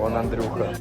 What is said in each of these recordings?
Он Андрюха.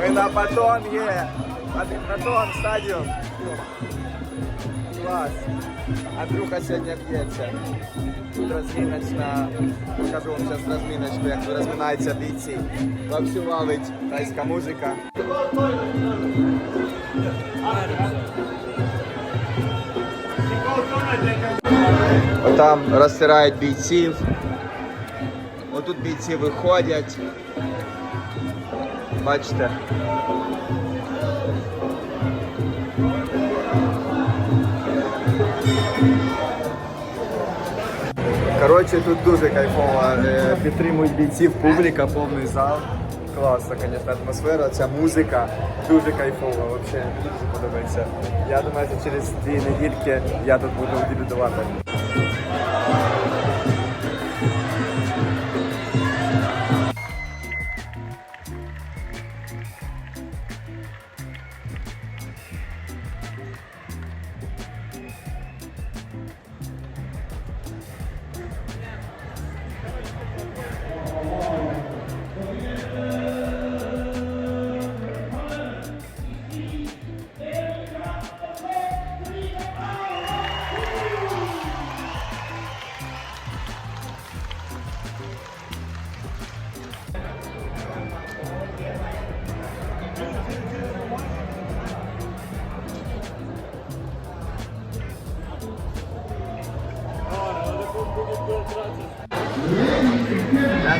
Ми на Патоне. Патон стадіум. Клас. Андрюха сьогодні б'ється. Тут розміночна. Покажу вам зараз розміночку, як розминаються бійці. Вовсю валить тайська музика. Там розтирають бійців. Отут бійці виходять. Бачите. Коротше, тут дуже кайфово. Е, Підтримують бійців, публіка, повний зал. Класна, звісно, атмосфера, ця музика дуже кайфова, взагалі дуже подобається. Я думаю, що через дві недільки я тут буду дебютувати.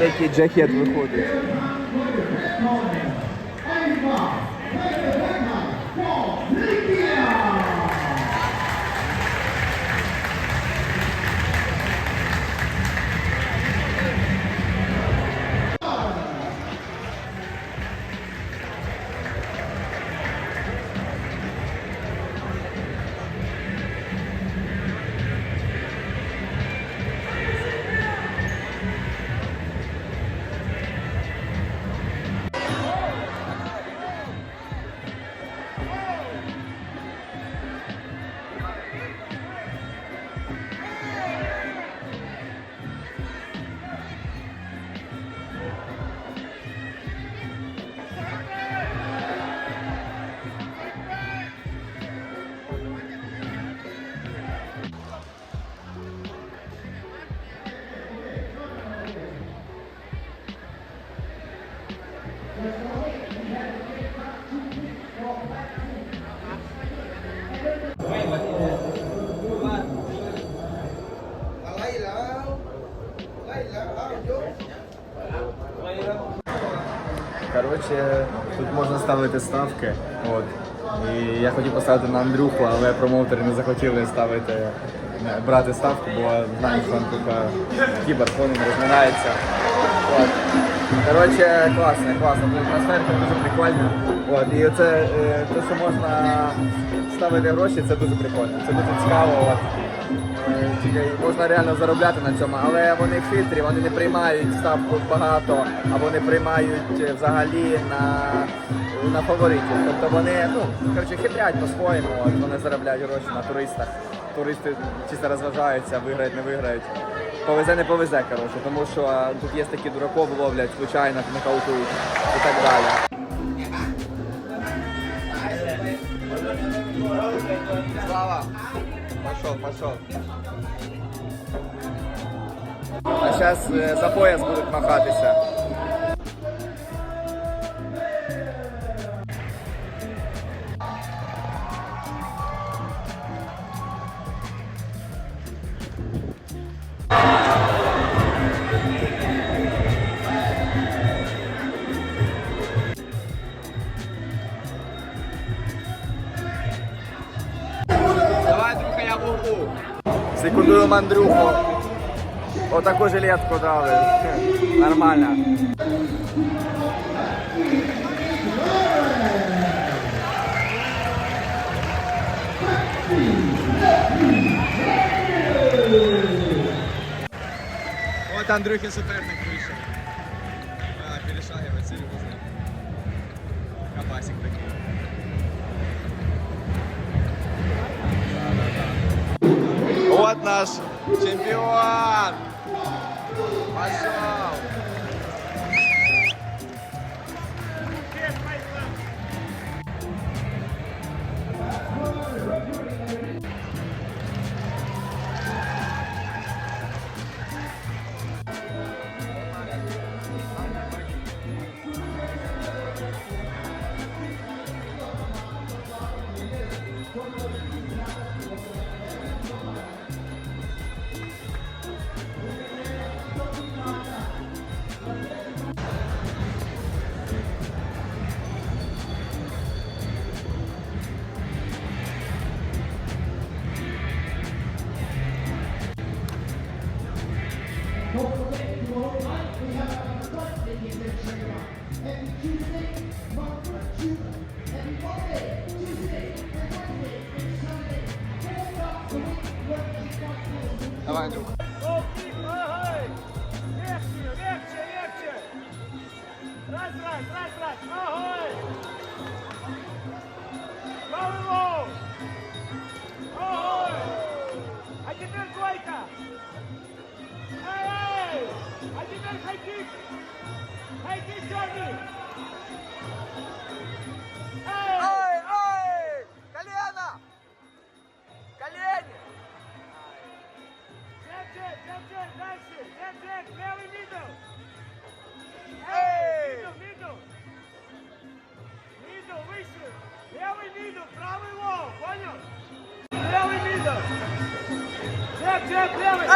Який джекет виходить. Коротше, тут можна ставити ставки. От. І я хотів поставити на Андрюху, але промоутери не захотіли ставити, не, брати ставку, бо знаємо, що Андрюха кібер повним розминається. От. Коротше, класно, класно. Атмосферка дуже прикольна. От. І оце е, те, що можна ставити гроші, це дуже прикольно. Це дуже цікаво. От. Можна реально заробляти на цьому, але вони хитрі, вони не приймають ставку багато, або не приймають взагалі на, на фаворитів. Тобто вони ну, коротше, хитрять по-своєму, вони заробляють гроші на туристах. Туристи чисто розважаються, виграють, не виграють. Повезе, не повезе, коротше, тому що тут є такі дураков ловлять, звичайно, нокаутують і так далі. Пошел, пошел. А сейчас за пояс будуть махатися. Свою мандрюху. Отаку жилетку дали. Нормально. Вот Андрюхин суперник вийшов. Перешагивает ціль возле. Кабасик такий. Вот наш чемпион! Пошел! Давай, Андрюха. Ой, Легче, легче, легче. Раз, раз, раз, раз. Ой. Голову. Ой. А теперь двойка. Эй, эй. А теперь хайкик. Хайкик черный. Jeff Dillon.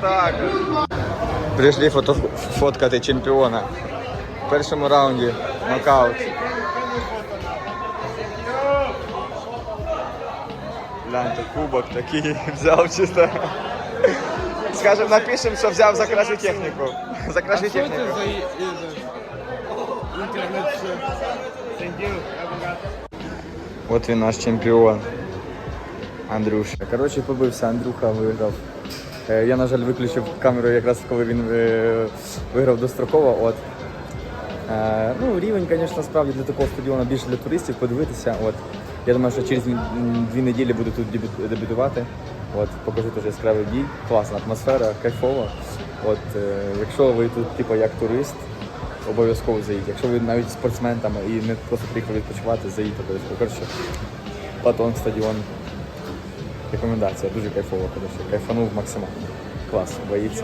Отак. Прийшли фото фоткати чемпіона. В першому раунді нокаут. Гляньте, кубок такий взяв чисто. Скажем, напишем, що взяв за кращу техніку. За кращу техніку. От він наш чемпіон. Андрюша. Коротше, побився, Андрюха виграв. Е, Я, на жаль, виключив камеру якраз коли він е, виграв достроково. От. Е, ну, рівень, звісно, справді для такого стадіону більше для туристів подивитися. От. Я думаю, що через дві неділі буду тут дебют- дебютувати. От, покажу теж яскравий бій, класна атмосфера, кайфово. От, якщо ви тут, типу, як турист, обов'язково заїдьте. Якщо ви навіть спортсмен там, і не просто приїхали відпочивати, заїдьте обов'язково. Коротше, Платон стадіон. Рекомендація, дуже кайфово, коротше. Кайфанув максимально. Клас, боїться.